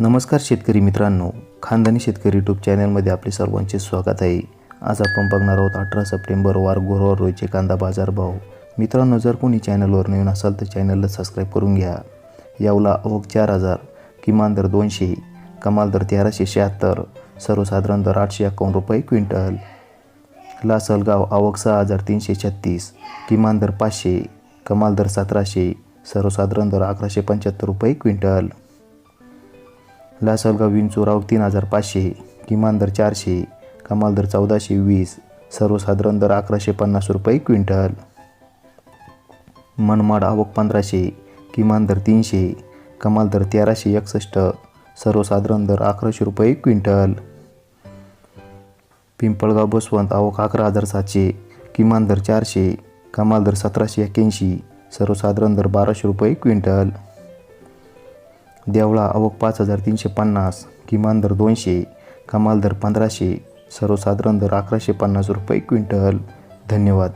नमस्कार शेतकरी मित्रांनो खानदानी शेतकरी यूट्यूब चॅनलमध्ये आपले सर्वांचे स्वागत आहे. आज आपण बघणार आहोत अठरा सप्टेंबर वार गुरुवार रोजचे कांदा बाजार भाव. मित्रांनो जर कोणी चॅनलवर नवीन असाल तर चॅनलला सबस्क्राईब करून घ्या. यावला अवघ चार हजार किमान दर दोनशे कमाल दर तेराशे शहात्तर सर्वसाधारण दर आठशे एकावन्न रुपये क्विंटल. लासलगाव आवक सहा हजार तीनशे छत्तीस किमान दर पाचशे कमाल दर सतराशे सर्वसाधारण दर अकराशे पंच्याहत्तर रुपये क्विंटल. लासलगाव विंचोराव तीन हजार पाचशे किमान दर चारशे कमाल दर चौदाशे वीस सर्वसाधारण दर अकराशे पन्नास रुपये क्विंटल. मनमाड आवक पंधराशे किमान दर तीनशे कमाल दर तेराशे एकसष्ट सर्वसाधारण दर अकराशे रुपये क्विंटल. पिंपळगाव बसवंत आवक अकरा हजार सातशे किमान दर चारशे कमाल दर सतराशे एक्याऐंशी सर्वसाधारण दर बाराशे रुपये क्विंटल. देवळा अवक पाच हजार तीनशे पन्नास किमान दर दोनशे कमाल दर पंधराशे सर्वसाधारण दर अकराशे पन्नास रुपये क्विंटल. धन्यवाद.